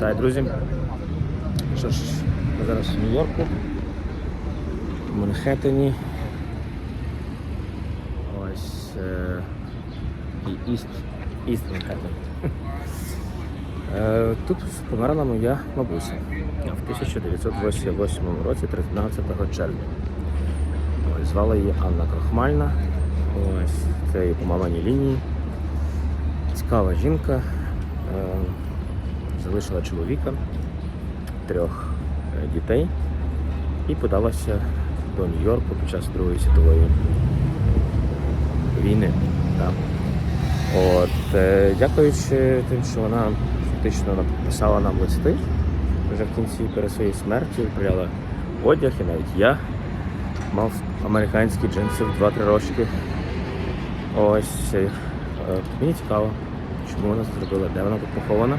Вітаю, друзі. Що ж, ми зараз в Нью-Йорку, в Манхеттені. Ось е, і Іст, Іст Манхеттен. Е, Тут померла моя бабуся в 1988 році, 13 червня. Ось, звала її Анна Крохмальна. Ось це її по маминій лінії. Цікава жінка. Е, залишила чоловіка, трьох е, дітей і подалася до Нью-Йорку під час Другої світової війни. От, е, дякуючи тим, що вона фактично написала нам листи вже в кінці перед своєю смертю, відправляла одяг, і навіть я мав американські джинси в 2-3 рочки. Ось е, мені цікаво, чому вона зробила, де вона тут похована.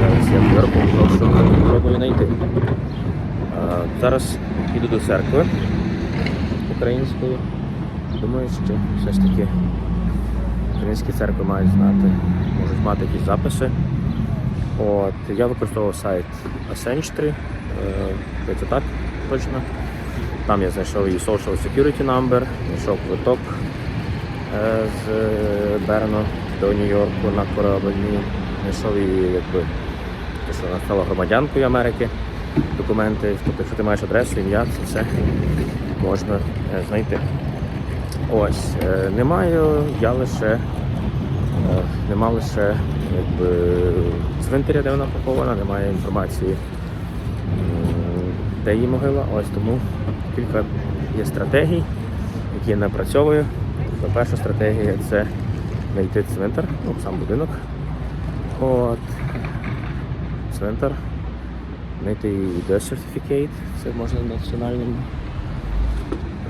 Зараз я в Нью-Йорку прошу спробую знайти. Зараз піду до церкви української. Думаю, що все ж таки українські церкви мають знати, можуть мати якісь записи. От, я використовував сайт Ascension, е, це так точно. Там я знайшов її Social Security Number, знайшов квиток е, з Берну до Нью-Йорку на кораблі. Знайшов її, якби, вона стала громадянкою Америки, документи. Тобто, якщо ти маєш адресу, ім'я, це все можна е, знайти. Ось, е, не маю я лише, е, нема лише якби, цвинтаря, де вона похована, немає інформації, де її могила. Ось тому кілька є стратегій, які я напрацьовую. Тобто Перша стратегія це знайти цвинтар, ну, сам будинок. От. Цвинтар. Знайти death certificate, це можна в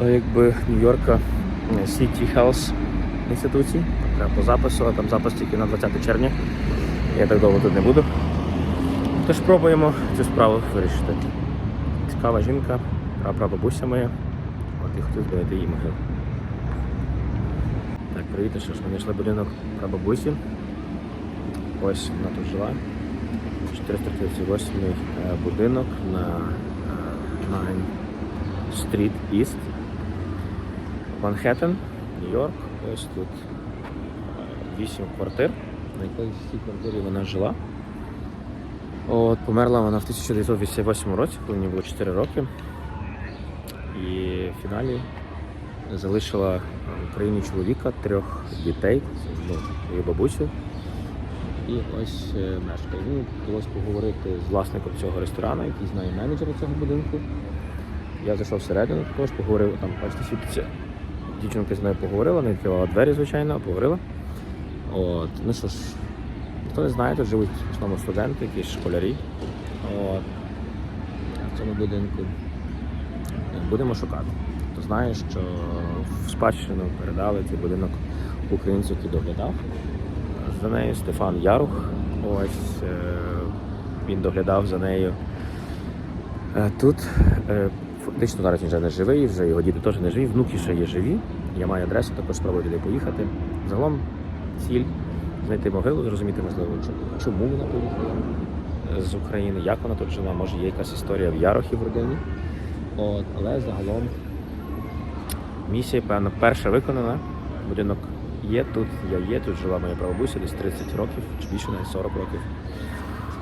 е, якби Нью-Йорка е, City Health інституції. Треба по запису, а там запис тільки на 20 червня. Я так довго тут не буду. Тож пробуємо цю справу вирішити. Цікава жінка, прабабуся моя. От і хотів знайти її могилу. Так, привіт, що ж ми знайшли будинок прабабусі. Ось вона тут жила. 438 е, будинок на е, 9 Street East. Манхеттен, Нью-Йорк. Ось тут 8 квартир. На якійсь цій квартирі вона жила. От, померла вона в 1988 році, коли мені було 4 роки. І в фіналі залишила в Україні чоловіка, трьох дітей, ну, її бабусю. І ось е, мешкає. Мені вдалося поговорити з власником цього ресторану, який знає менеджера цього будинку. Я зайшов всередину, також поговорив, там, бачите, світиться. Дівчинка з нею поговорила, не відкривала двері, звичайно, поговорила. От, ну що ж, хто не знає, тут живуть в основному студенти, якісь школярі. От, в цьому будинку. Будемо шукати. Хто знає, що в спадщину передали цей будинок українцю, який доглядав. За нею Стефан Ярух. Ось е, він доглядав за нею. Е, Тут е, фактично зараз він вже не живий, вже його діти теж не живі, внуки ще є живі. Я маю адресу, також спробую туди поїхати. Загалом ціль знайти могилу, зрозуміти, можливо, чому- вона поїхала з України, як вона тут жила, може є якась історія в Ярохі в родині. От, але загалом місія, певно, перша виконана. Будинок є тут, я є, тут жила моя прабабуся десь 30 років, чи більше навіть 40 років.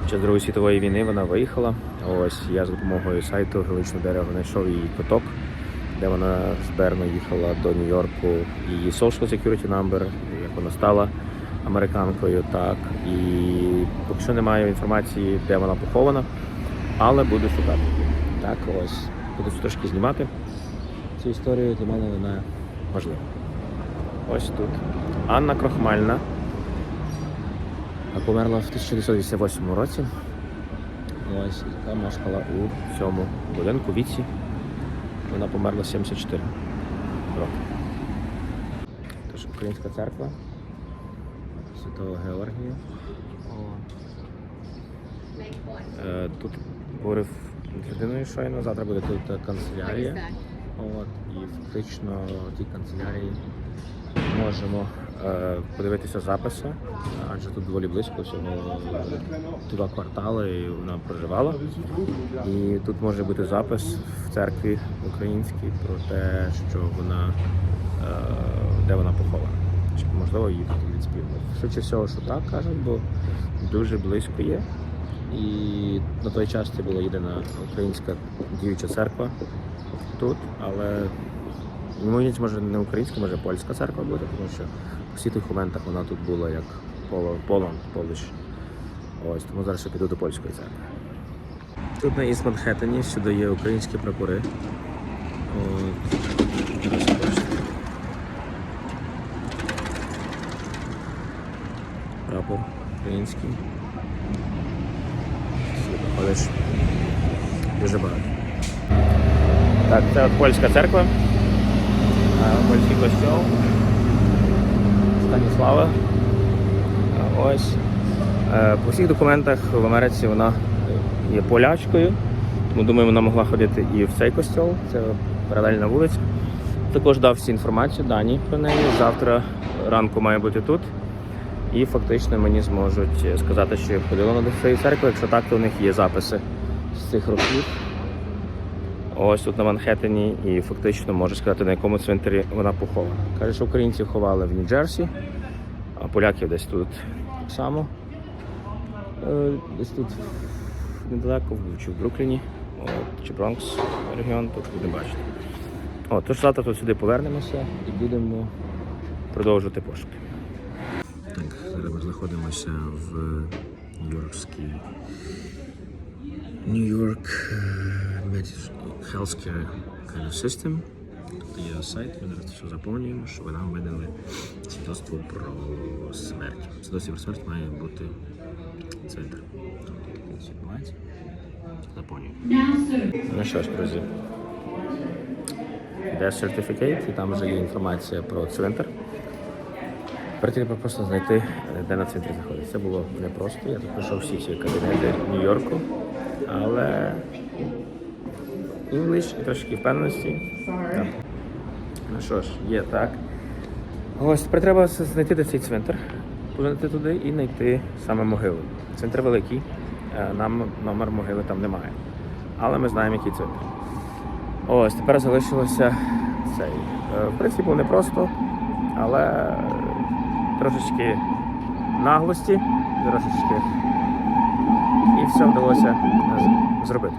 Під час Другої світової війни вона виїхала. Ось я за допомогою сайту Геличне дерево знайшов її квиток, де вона з Берну їхала до Нью-Йорку, її social security number, як вона стала американкою, так. І поки що немає інформації, де вона похована, але буду шукати. Так, ось. Буду трошки знімати цю історію, для мене вона важлива. Ось тут. Анна Крохмальна. Померла в 1988 році. Ось, яка мешкала у цьому будинку віці. Вона померла 74 роки. Тож Українська церква Святого Георгія. Е, Тут говорив з людиною щойно, завтра буде тут канцелярія. От, і фактично в тій канцелярії можемо е, подивитися записи, адже тут доволі близько, всього два квартали, і вона проживала. І тут може бути запис в церкві українській про те, що вона е, де вона похована. Чи можливо її тут відспівали. Швидше всього, що так кажуть, бо дуже близько є. І на той час це була єдина українська діюча церква тут, але ймовірність може не українська, може польська церква буде, тому що по всіх тих документах вона тут була як Поло- Поланд, Поліш. Ось, тому зараз я піду до польської церкви. Тут на Іст Манхеттені сюди є українські прапори. От. Прапор український. Сюди ходиш. Дуже багато. Так, це от польська церква. Польський костьол. Станіслава. Е, Ось. Е, По всіх документах в Америці вона є полячкою. Тому думаю, вона могла ходити і в цей костьол. Це паралельна вулиця. Також дав всі інформацію, дані про неї. Завтра ранку має бути тут. І фактично мені зможуть сказати, що я ходила до цієї церкви. Якщо так, то у них є записи з цих років. Ось тут на Манхеттені, і фактично можу сказати, на якому цвинтарі вона похована. Каже, що українців ховали в Нью-Джерсі, а поляків десь тут так само. Е, Десь тут недалеко, чи в Брукліні, от, чи Бронкс регіон, тут буде бачити. О, тож завтра тут сюди повернемося і будемо продовжувати пошуки. Так, зараз ми знаходимося в Нью-Йоркській New Uh, Healthcare kind of System. Тут є сайт, ми зараз все заповнюємо, щоб нам видали свідоцтво про смерть. Свідоцтво про смерть має бути центр. Таке відбувається. Заповнюємо. Ну що ж, друзі. Death Certificate, і там вже є інформація про цвинтар. Тепер треба просто знайти, де на центрі знаходиться. Це було непросто. Я тут пройшов всі ці кабінети Нью-Йорку, але і трошки впевненості. Так. Ну що ж, є так. Ось тепер треба знайти де цей цвинтар, повернути туди і знайти саме могилу. Центр великий, е, нам номер могили там немає. Але ми знаємо, який цвинтар. Ось тепер залишилося цей. Е, В принципі, було непросто, але трошечки наглості, трошечки. І все вдалося зробити.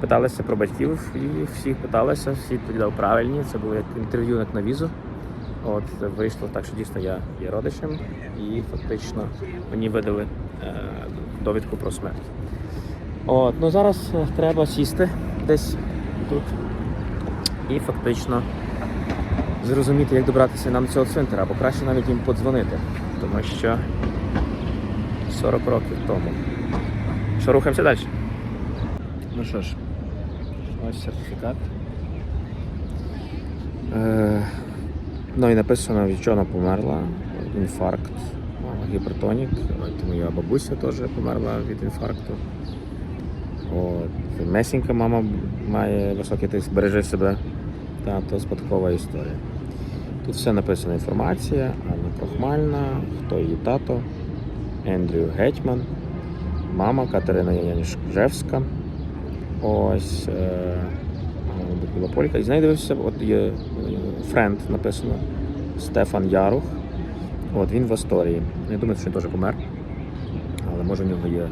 Питалися про батьків і всіх питалися, всі дав правильні. Це було як інтерв'ю як на візу. От вийшло так, що дійсно я є родичем, і фактично мені видали е, довідку про смерть. От, ну зараз е, треба сісти десь тут і фактично зрозуміти, як добратися нам до цього цвинтара, або краще навіть їм подзвонити, тому що 40 років тому. Що, рухаємося далі? Ну що ж, ось сертифікат. Е, ну і написано, від чого вона померла. Інфаркт, гіпертонік. Моя бабуся теж померла від інфаркту. От. Месінька мама має високий тиск, бережи себе. Та, то спадкова історія. Тут все написана інформація, Анна Крохмальна, хто її тато, Ендрю Гетьман, мама Катерина Янішжевська. Ось е, була полька. І з от є е, френд написано Стефан Ярух. От він в Асторії. Я думаю, що він теж помер. Але може в нього є е,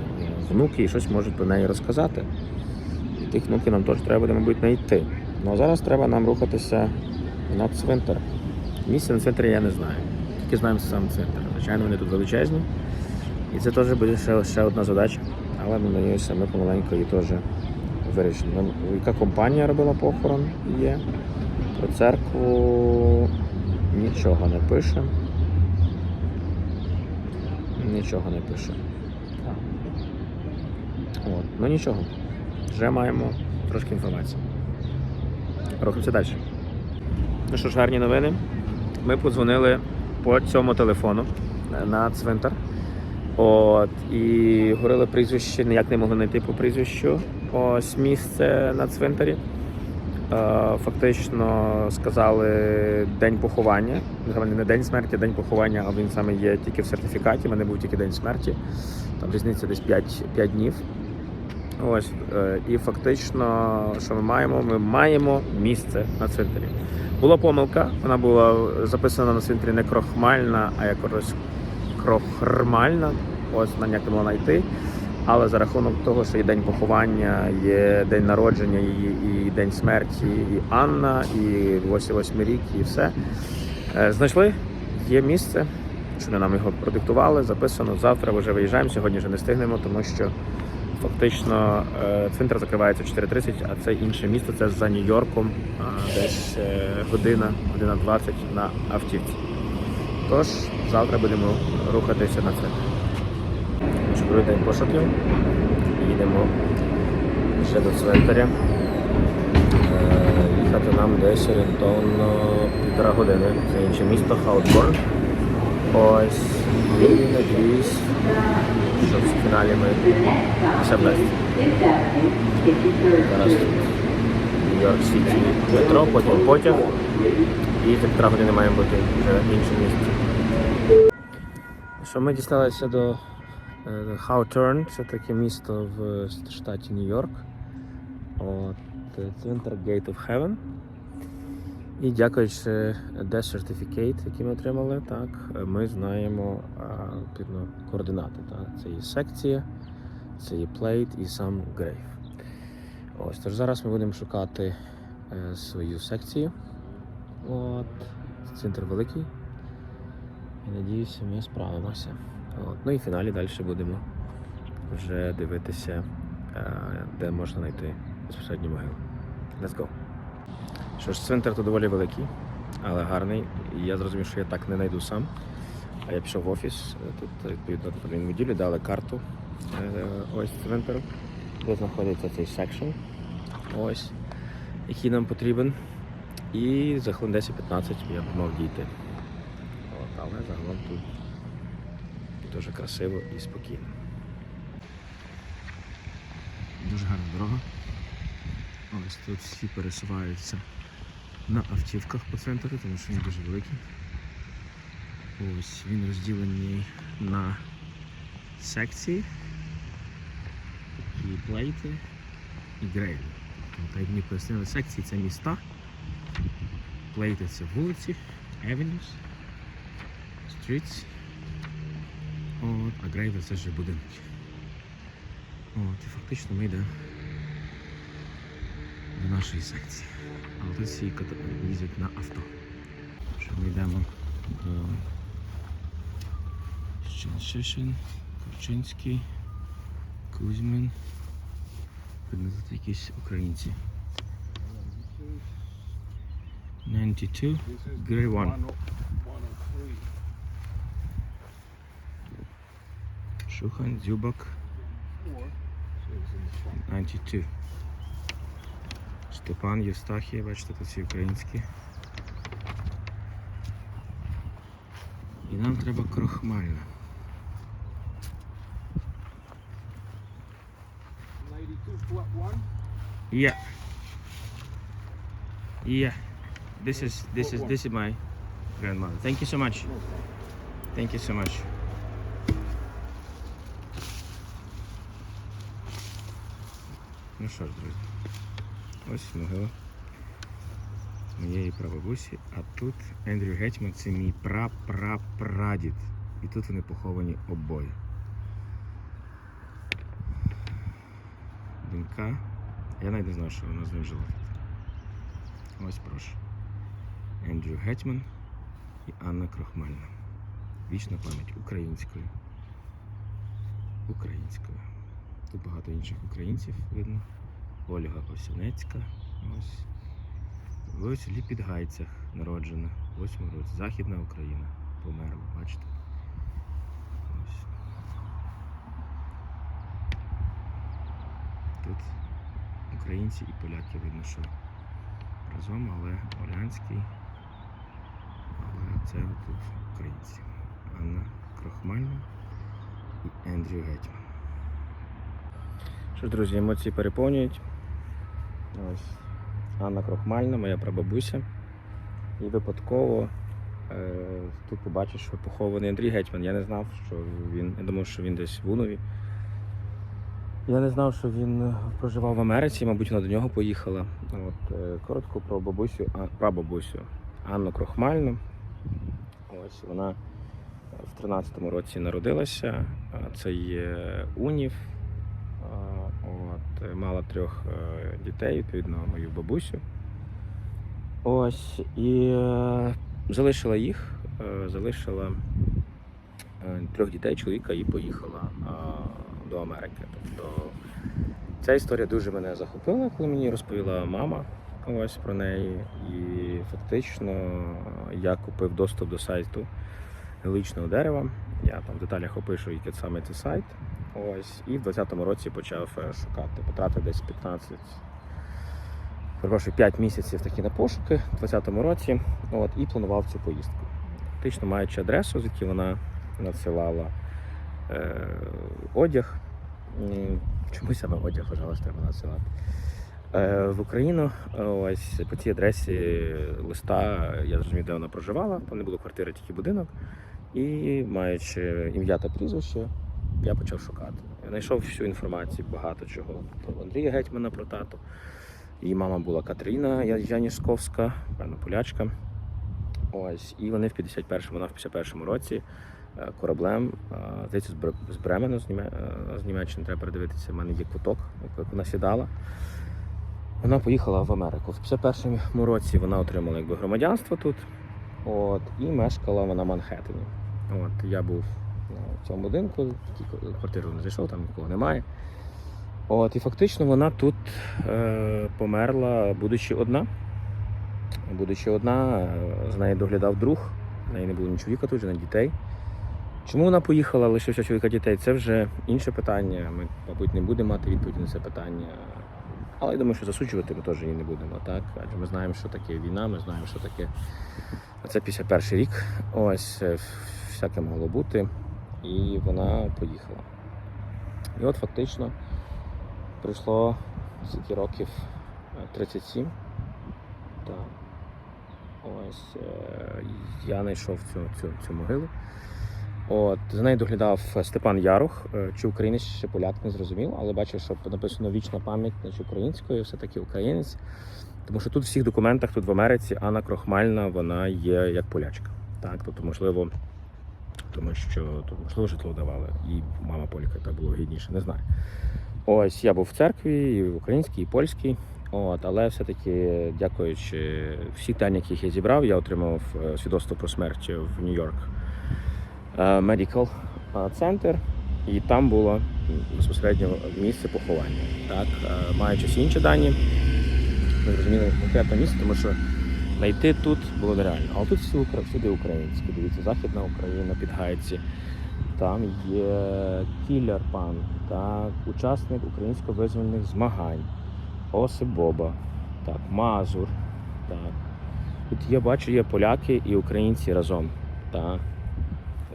внуки і щось можуть про неї розказати. І тих внуків нам теж треба буде, мабуть, знайти. Ну а зараз треба нам рухатися на цвинтар. Місце на цвинтарі я не знаю. Тільки знаємо сам цвинтар. Звичайно, вони тут величезні. І це теж буде ще, ще одна задача. Але надіюся, ми помаленьку її теж вирішимо. Ну, Яка компанія робила похорон є? Про церкву нічого не пише. Нічого не пише. От. Ну нічого. Вже маємо трошки інформації. Рухаємося далі. Ну що ж, гарні новини. Ми подзвонили по цьому телефону е, на цвинтар. От, і говорили прізвище, ніяк не могли знайти по прізвищу. Ось місце на цвинтарі. Е, Фактично сказали день поховання. Не день смерті, а день поховання, але він саме є тільки в сертифікаті. У мене був тільки день смерті. Там різниця десь 5, 5 днів. Ось. е, І фактично, що ми маємо? Ми маємо місце на цвинтарі. Була помилка, вона була записана на цвинтарі не крохмальна, а якось крохрмальна. Ось на ніяк не могла знайти. Але за рахунок того, що є день поховання, є день народження, і, і день смерті, і Анна, і 8 рік, і все. Е, Знайшли, є місце, що не нам його продиктували, записано. Завтра вже виїжджаємо, сьогодні вже не встигнемо, тому що фактично е, цвинтар закривається в 4.30, а це інше місто, це за Нью-Йорком, десь е, година, година 20 на автівці. Тож завтра будемо рухатися на цвинтар. Другий день пошуків. Їдемо ще до цвинтаря. Е, Їхати нам десь орієнтовно півтора години. Це інше місто Хаутборн. Ось. І надіюсь, що в фіналі ми все вдасться. Зараз Нью-Йорк Сіті метро, потім потяг. І півтора години маємо бути в іншому місці. Що ми дісталися до е, Hawthorne, це таке місто в штаті Нью-Йорк. Е, центр Gate of Heaven. І дякуючи Death Certificate, який ми отримали, так, е, ми знаємо відповідно, координати. Так. Це є секція, це є плейт і сам грейв. Ось, тож зараз ми будемо шукати е, свою секцію. От, центр великий. І надіюся, ми справимося. От. Ну і в фіналі далі будемо вже дивитися, е, де можна знайти безпосередньо могилу. Let's go. Що ж, цвинтар тут доволі великий, але гарний. І я зрозумів, що я так не знайду сам. А я пішов в офіс, е, тут відповідно в неділю дали карту е, ось цвинтару, де знаходиться цей секшн. Ось, який нам потрібен. І за хвилин 10-15 я б мав дійти. Але загалом тут дуже красиво і спокійно. Дуже гарна дорога. Ось тут всі пересуваються на автівках по центру, тому що він дуже великий. Ось він розділений на секції, такі плейти і грейлі. Тобто, як мені пояснили, секції це міста, плейти вулиці, avenues, streets, От, а грейви це вже будинки. От, і фактично ми йдемо до нашої секції. Але тут всі їздять на авто. Що ми йдемо до Щеншишин, Корчинський, Кузьмин. Тут якісь українці. 92, Grey One. Шухан, Дзюбак, 92. Степан, Євстахія, бачите, тут всі українські. І нам треба крохмальна. 92 plot one. Yeah. Yeah. This is this is this is my grandmother. Thank you so much. Thank you so much. Ну що ж, друзі. Ось могила моєї прабабусі, а тут Ендрю Гетьман це мій прапрапрадід. І тут вони поховані обоє. Донька. Я навіть не знав, що вона з ним жила. Ось прошу. Ендрю Гетьман і Анна Крохмальна. Вічна пам'ять українською. Українською. Тут багато інших українців видно. Ольга Осянецька. Ось. Ви у селі Підгайцях народжена. В 8 році. Західна Україна. Померла, бачите? Ось. Тут українці і поляки видно, що разом, але Олянський. Це тут українці. Анна Крохмальна і Ендрю Гетьман. Що ж, друзі, емоції переповнюють. Ось Анна Крохмальна, моя прабабуся. І випадково е, тут побачив, що похований Андрій Гетьман. Я не знав, що він. Я думав, що він десь в Унові. Я не знав, що він проживав в Америці, мабуть, вона до нього поїхала. От, е, коротко про бабусю, а, прабабусю Анну Крохмальну. Ось вона в 13-му році народилася. Це є Унів. От, е, мала трьох е, дітей, відповідно, мою бабусю. Ось. І е, залишила їх, залишила трьох дітей, чоловіка і поїхала до Америки. Тобто ця історія дуже мене захопила, коли мені розповіла мама ось про неї. І фактично я купив доступ до сайту геологічного дерева. Я там в деталях опишу, який саме це сайт. Ось, і в 20-му році почав е, шукати. Потратив десь 15, перепрошую, 5 місяців такі на пошуки в 20-му році. От, і планував цю поїздку. Фактично маючи адресу, звідки вона надсилала е, одяг. Чомусь саме одяг вважалось, треба надсилати. Е, в Україну е, ось по цій адресі листа я зрозумів, де вона проживала. Там не було квартири, тільки будинок. І маючи ім'я та прізвище, я почав шукати. Я знайшов всю інформацію, багато чого. Про Андрія Гетьмана, про тату. Її мама була Катерина Я- Янішковська, певно, полячка. Ось, і вони в 51-му, вона в 51-му році е, кораблем, здається, з Бремену, з, Німеччини, треба передивитися, в мене є квиток, як вона сідала. Вона поїхала в Америку. В 51-му році вона отримала якби, громадянство тут. От, і мешкала вона в Манхеттені. От, я був в цьому будинку, квартиру не зайшов, там нікого немає. От, і фактично вона тут е, померла, будучи одна. Будучи одна, е, з нею доглядав друг, в неї не було ні чоловіка тут, ні дітей. Чому вона поїхала, лишився чоловіка дітей? Це вже інше питання. Ми, мабуть, не будемо мати відповіді на це питання. Але я думаю, що засуджувати ми теж її не будемо, так? Адже ми знаємо, що таке війна, ми знаємо, що таке. Це 51 рік. Ось е, всяке могло бути. І вона поїхала. І от фактично пройшло скільки років Е, 37. Так. Ось е, я знайшов цю, цю, цю могилу. От, за нею доглядав Степан Ярух, Е, чи українець, чи поляк, не зрозумів, але бачив, що написано вічна пам'ять, значить українською, все-таки українець. Тому що тут в всіх документах, тут в Америці, Анна Крохмальна, вона є як полячка. Так, тобто, можливо, тому що тут, можливо, житло давали, і мама полька, так було гідніше, не знаю. Ось я був в церкві, і в українській, і польській. От, але все-таки, дякуючи всі дані, яких я зібрав, я отримав е, свідоцтво про смерть в Нью-Йорк е, Center, і там було безпосередньо місце поховання. Так, е, маючи всі інші дані, ми зрозуміли конкретне місце, тому що знайти тут було нереально. Але тут всюди українські. Дивіться, Західна Україна під Гайці. Там є кілер пан, так, учасник українсько-визвольних змагань, Осип Боба, так, Мазур. Так. Тут я бачу, є поляки і українці разом. Так.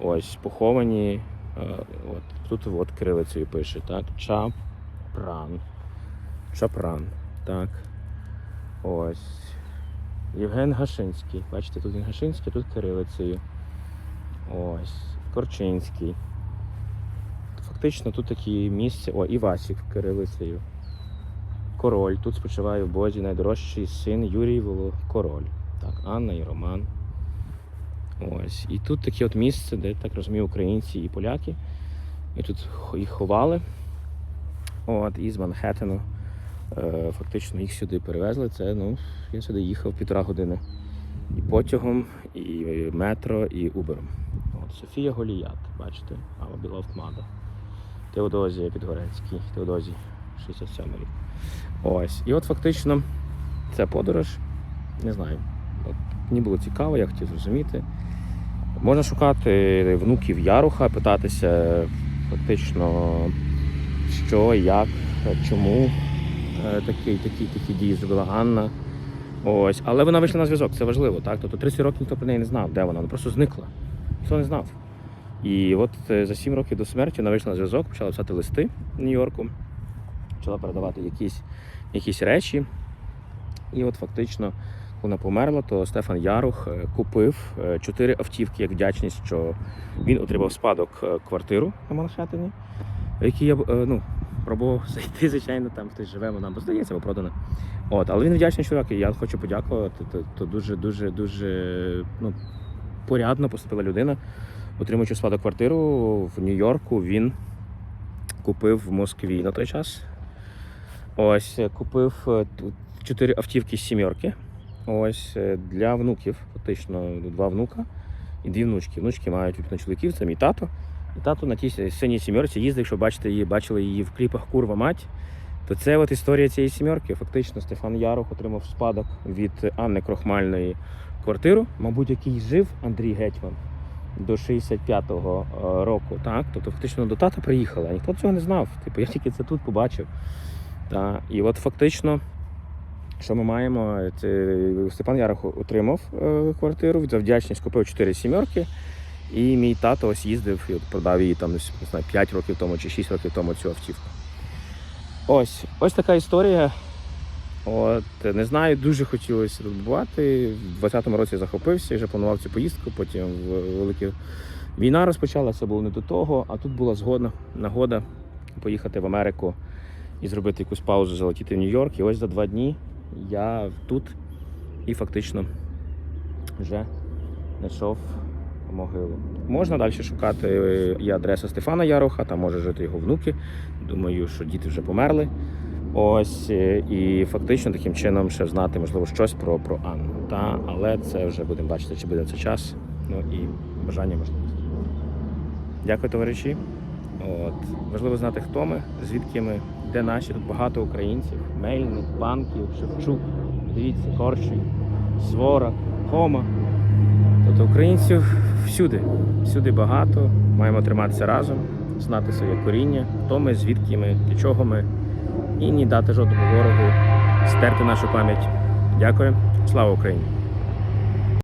Ось поховані. е, От, тут от кирилицею пише, так. Чапран. Чапран. Так. Ось. Євген Гашинський. Бачите, тут він Гашинський, тут кирилицею. Ось. Корчинський. Фактично тут такі місця. О, Івасік кирилицею. Король. Тут спочиває в Бозі найдорожчий син Юрій Воло... Король. Так, Анна і Роман. Ось. І тут таке от місце, де, так розумію, українці і поляки. І тут їх ховали. От, із Манхеттену. Е, фактично їх сюди перевезли. Це, ну, я сюди їхав півтора години. І потягом, і метро, і Убером. От, Софія Голіят, бачите, Ава Біловтмада. Теодозія Підгорецький, Теодозій, 67 рік. Ось. І от фактично ця подорож, не знаю. Мені було цікаво, я хотів зрозуміти. Можна шукати внуків Яруха, питатися фактично, що, як, чому е, такі, такі, такі дії зробила Анна. Ось, але вона вийшла на зв'язок, це важливо, так? Тобто 30 років ніхто про неї не знав, де вона, вона просто зникла. Ніхто не знав. І от е, за 7 років до смерті вона вийшла на зв'язок, почала писати листи Нью-Йорку, почала передавати якісь, якісь речі. І от фактично, вона померла, то Стефан Ярух е, купив е, чотири автівки як вдячність, що він отримав спадок е, квартиру на Манхеттені, в якій я ну, пробував зайти, звичайно, там хтось живе, вона бо здається, або продана. От, але він вдячний чоловік, і я хочу подякувати. То, то дуже, дуже, дуже ну, порядно поступила людина. Отримуючи спадок квартиру в Нью-Йорку, він купив в Москві на той час. Ось купив чотири автівки з сімерки. Ось е, для внуків, фактично два внука і дві внучки. Внучки мають чоловіків, це мій тато. І тато на тій синій сімерці їздив, якщо бачите її, бачили її в кліпах Курва мать. То це от історія цієї сімерки. Фактично Стефан Ярух отримав спадок від Анни Крохмальної квартиру, мабуть, який жив Андрій Гетьман до 65-го е, року. Так? Тобто фактично до тата приїхала. Ніхто цього не знав. Типу, я тільки це тут побачив. Та. І от фактично, що ми маємо, Степан Ярох отримав е, квартиру, за вдячність купив 4 сімерки. І мій тато ось їздив і продав її там, не знаю, 5 років тому чи 6 років тому цю автівку. Ось, ось така історія. От, не знаю, дуже хотілося тут бувати. В 20-му році захопився і вже планував цю поїздку. Потім велика війна розпочалася, було не до того. А тут була згодна нагода поїхати в Америку і зробити якусь паузу, залетіти в Нью-Йорк. І ось за два дні я тут і фактично вже знайшов могилу. Можна далі шукати е, і адресу Стефана Яроха, там може жити його внуки. Думаю, що діти вже померли. Ось е, і фактично таким чином ще знати, можливо, щось про, про Анну. Та, але це вже будемо бачити, чи буде це час. Ну і бажання можливості. Дякую, товариші. От. Важливо знати, хто ми, звідки ми, де наші. Тут багато українців, Мельник, Панків, Шевчук, дивіться, Корший, Свора, Хома. Тобто українців всюди, всюди багато. Маємо триматися разом, знати своє коріння, хто ми, звідки ми, для чого ми, і не дати жодному ворогу стерти нашу пам'ять. Дякую. Слава Україні!